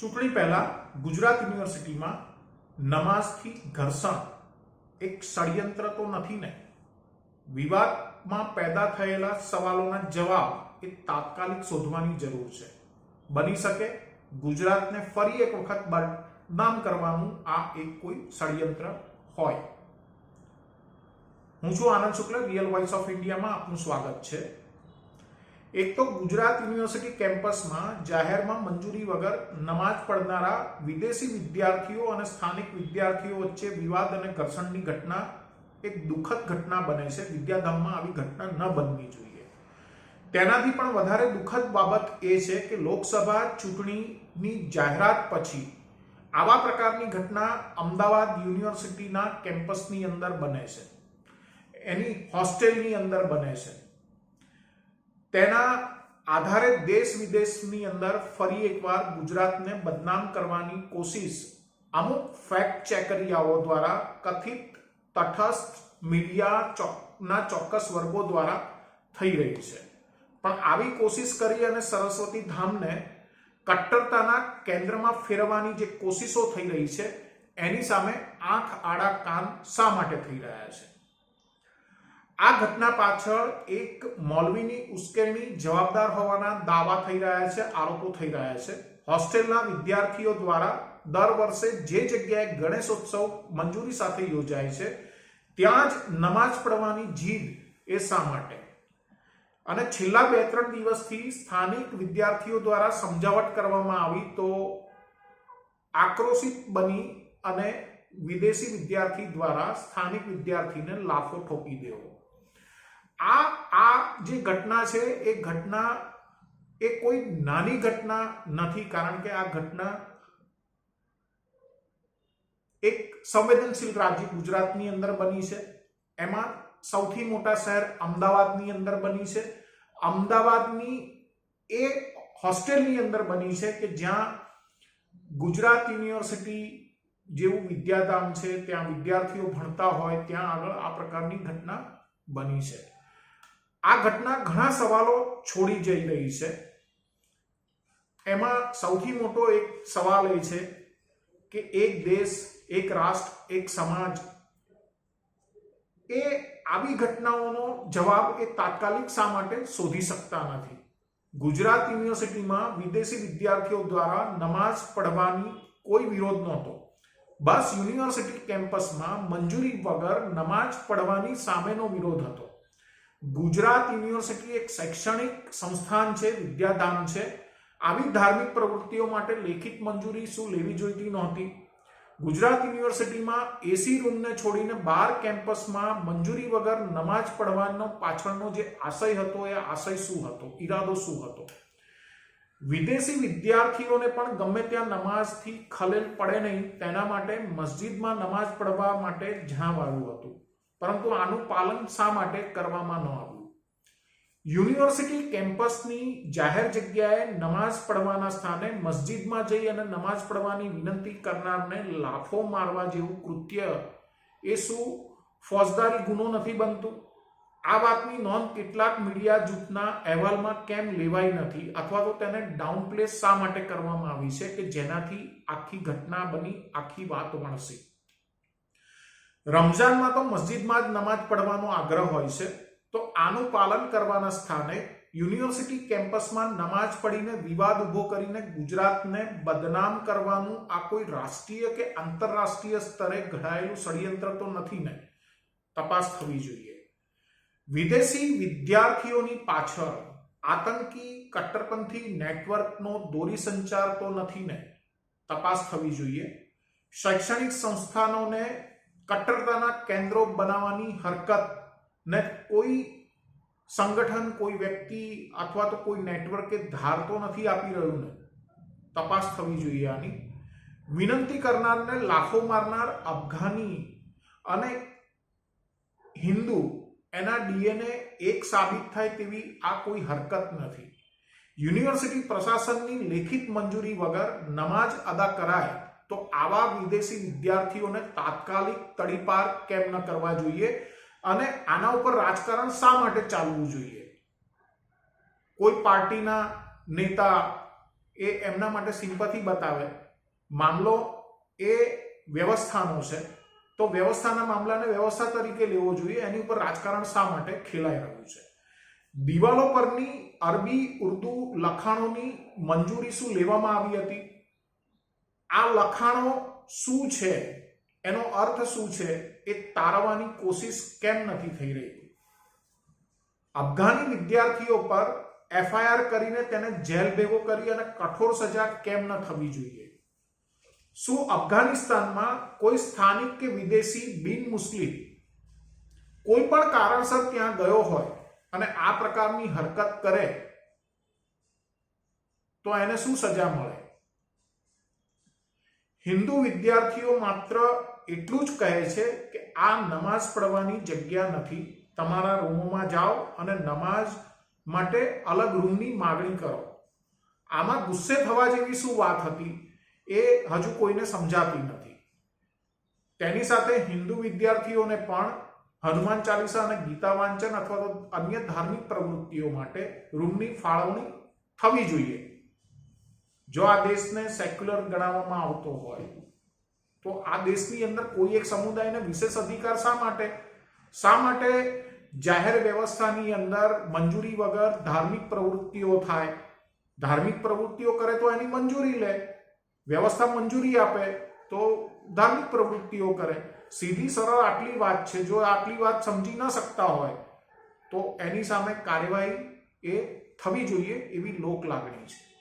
ચૂંટણી પહેલા ગુજરાત યુનિવર્સિટીમાં નમાઝથી ઘર્ષણ એક ષડયંત્ર તો નથી ને. વિવાદમાં પેદા થયેલા સવાલોના જવાબ એ તાત્કાલિક શોધવાની જરૂર છે. બની શકે ગુજરાતને ફરી એક વખત બદનામ કરવાનું આ એક કોઈ ષડયંત્ર હોય. હું છું Anand Shukla, real voice of ઇન્ડિયામાં આપનું સ્વાગત છે. એક તો ગુજરાત યુનિવર્સિટી કેમ્પસમાં જાહેરમાં મંજૂરી વગર નમાજ પઢનારા વિદેશી વિદ્યાર્થીઓ અને સ્થાનિક વિદ્યાર્થીઓ વચ્ચે વિવાદ અને ઘર્ષણની ઘટના એક દુઃખદ ઘટના બને છે. વિદ્યાધામમાં આવી ઘટના ન બનવી જોઈએ. તેનાથી પણ વધારે દુઃખદ બાબત એ છે કે લોકસભા ચૂંટણીની જાહેરાત પછી આવા પ્રકારની ઘટના અમદાવાદ યુનિવર્સિટીના કેમ્પસની અંદર બને છે. એની હોસ્ટેલની અંદર બને છે. તેના આધારે દેશ વિદેશની અંદર ફરી એકવાર ગુજરાતને બદનામ કરવાની કોશિશ અમુક ફેક્ટ ચેકરિયાઓ દ્વારા કથિત તટસ્થ મીડિયા ચોકના ચોક્કસ વર્ગો દ્વારા થઈ રહી છે. પણ આવી કોશિશ કરી અને સરસ્વતી ધામને કટ્ટરતાના કેન્દ્રમાં ફેરવાની જે કોશિશો થઈ રહી છે, એની સામે આંખ, આડા કાન શા માટે થઈ રહ્યા છે? આ ઘટના પાછળ એક મૌલવીની ઉશ્કેરણી જવાબદાર હોવાના દાવા થઈ રહ્યા છે, આરોપો થઈ રહ્યા છે. હોસ્ટેલના વિદ્યાર્થીઓ દ્વારા દર વર્ષે જે જગ્યાએ ગણેશોત્સવ મંજૂરી સાથે યોજાય છે, ત્યાં જ નમાજ પડવાની જીદ એ શા માટે? અને છેલ્લા બે ત્રણ દિવસથી સ્થાનિક વિદ્યાર્થીઓ દ્વારા સમજાવટ કરવામાં આવી તો આક્રોશિત બની અને વિદેશી વિદ્યાર્થી દ્વારા સ્થાનિક વિદ્યાર્થીને લાફો ઠોકી દેવો. આ આ જે ઘટના છે, એ ઘટના, એ કોઈ નાની ઘટના નથી, કારણ કે આ ઘટના એક સંવેદનશીલ રાજ્ય ગુજરાતની અંદર બની છે. એમાં સૌથી મોટા શહેર અમદાવાદની અંદર બની છે. અમદાવાદની એ હોસ્ટેલની અંદર બની છે કે જ્યાં ગુજરાત યુનિવર્સિટી જેવું વિદ્યાધામ છે, ત્યાં વિદ્યાર્થીઓ ભણતા હોય, ત્યાં આગળ આ પ્રકારની ઘટના બની છે. આ ઘટના ઘણા સવાલો છોડી જઈ રહી છે. એમાં સૌથી મોટો એક સવાલ એ છે કે એક દેશ, એક રાષ્ટ્ર, એક સમાજ એ આવી ઘટનાઓનો જવાબ એ તાત્કાલિક શા માટે શોધી શકતા નથી? ગુજરાત યુનિવર્સિટીમાં વિદેશી વિદ્યાર્થીઓ દ્વારા નમાઝ પઢવાની કોઈ વિરોધ નહોતો. બસ યુનિવર્સિટી કેમ્પસમાં મંજૂરી વગર નમાઝ પઢવાની સામેનો વિરોધ હતો. ગુજરાત યુનિવર્સિટી એક શૈક્ષણિક સંસ્થાન છે, વિદ્યાધામ છે. આવી ધાર્મિક પ્રવૃત્તિઓ માટે લેખિત મંજૂરી શું લેવી જોઈતી નહોતી. ગુજરાત યુનિવર્સિટીમાં એસી રૂમને છોડીને બાર કેમ્પસમાં મંજૂરી વગર નમાઝ પઢવાનો પાછળનો જે આશય હતો, એ આશય શું હતો? ઈરાદો શું હતો? વિદેશી વિદ્યાર્થીઓને પણ ગમે ત્યાં નમાઝથી ખલેલ પડે નહીં, તેના માટે મસ્જિદમાં નમાઝ પઢવા માટે જણાવાયું હતું. પરંતુ આનું પાલન શા માટે કરવામાં ન આવ્યું? યુનિવર્સિટી કેમ્પસની જાહેર જગ્યાએ નમાઝ પઢવાના સ્થાને મસ્જિદમાં જઈ અને નમાઝ પઢવાની વિનંતી કરનારને લાફો મારવા જેવું કૃત્ય એ શું ફોજદારી ગુનો નથી બનતું? આ વાતની નોંધ કેટલાક મીડિયા જૂથના અહેવાલમાં કેમ લેવાઈ નથી અથવા તો તેને ડાઉનપ્લે શા માટે કરવામાં આવી છે કે જેનાથી આખી ઘટના બની, આખી વાત વણસી? રમઝાનમાં તો મસ્જિદમાં જ નમાઝ પઢવાનો આગ્રહ હોય છે. તો આનું પાલન કરવાના સ્થાને યુનિવર્સિટી કેમ્પસમાં નમાઝ પડીને વિવાદ ઊભો કરીને ગુજરાતને બદનામ કરવાનું આ કોઈ રાષ્ટ્રીય કે આંતરરાષ્ટ્રીય સ્તરે ઘડાયેલું ષડયંત્ર તો નથી ને? તપાસ થવી જોઈએ. વિદેશી વિદ્યાર્થીઓની પાછળ આતંકી કટ્ટરપંથી નેટવર્કનો દોરી સંચાર તો નથી ને? તપાસ થવી જોઈએ. શૈક્ષણિક સંસ્થાનોને કટ્ટરતાના કેન્દ્રો બનાવવાની હરકત ને કોઈ સંગઠન, કોઈ વ્યક્તિ અથવા તો કોઈ નેટવર્કે ધારતો નથી આપી રહ્યું ને? તપાસ થવી જોઈએ આની. વિનંતી કરનારને લાફો મારનાર અફઘાની અને હિન્દુ, એના ડીએનએ એક સાબિત થાય તેવી આ કોઈ હરકત નથી. યુનિવર્સિટી પ્રશાસનની લેખિત મંજૂરી વગર નમાજ અદા કરાય. તો આવા વિદેશી વિદ્યાર્થીઓને તાત્કાલિક તડીપાર કેમ ન કરવા જોઈએ? અને આના ઉપર રાજકારણ શા માટે ચાલવું જોઈએ? કોઈ પાર્ટીના નેતા એ એમના માટે સિમ્પથી બતાવે. મામલો એ વ્યવસ્થાનો છે. તો વ્યવસ્થાના મામલાને વ્યવસ્થા તરીકે લેવો જોઈએ. એની ઉપર રાજકારણ શા માટે ખેલાઈ રહ્યું છે? દિવાલો પરની અરબી, ઉર્દુ લખાણોની મંજૂરી શું લેવામાં આવી હતી? આ લખાણો શું છે? એનો અર્થ શું છે? એ તારવાની કોશિશ કેમ નથી થઈ રહી? અફઘાની વિદ્યાર્થીઓ પર એફઆઈઆર કરીને તેને જેલ ભેગો કરી અને કઠોર સજા કેમ ન થવી જોઈએ? શું અફઘાનિસ્તાનમાં કોઈ સ્થાનિક કે વિદેશી બિન મુસ્લિમ કોઈ પણ કારણસર ત્યાં ગયો હોય અને આ પ્રકારની હરકત કરે, તો એને શું સજા મળે? હિન્દુ વિદ્યાર્થીઓ માત્ર એટલું જ કહે છે કે આ નમાઝ પડવાની જગ્યા નથી. તમારા રૂમોમાં જાઓ અને નમાઝ માટે અલગ રૂમની માગણી કરો. આમાં ગુસ્સે થવા જેવી શું વાત હતી એ હજુ કોઈને સમજાતી નથી. તેની સાથે હિન્દુ વિદ્યાર્થીઓને પણ હનુમાન ચાલીસા અને ગીતા વાંચન અથવા તો અન્ય ધાર્મિક પ્રવૃત્તિઓ માટે રૂમની ફાળવણી થવી જોઈએ. જો આ દેશને સેક્યુલર ગણાવવામાં આવતો હોય, તો આ દેશની અંદર કોઈ એક સમુદાયને વિશેષ અધિકાર શા માટે? શા માટે જાહેર વ્યવસ્થાની અંદર મંજૂરી વગર ધાર્મિક પ્રવૃત્તિઓ થાય? ધાર્મિક પ્રવૃત્તિઓ કરે તો એની મંજૂરી લે. વ્યવસ્થા મંજૂરી આપે તો ધાર્મિક પ્રવૃત્તિઓ કરે. સીધી સરળ આટલી વાત છે. જો આટલી વાત સમજી ન શકતા હોય, તો એની સામે કાર્યવાહી એ થવી જોઈએ એવી લોક લાગણી છે.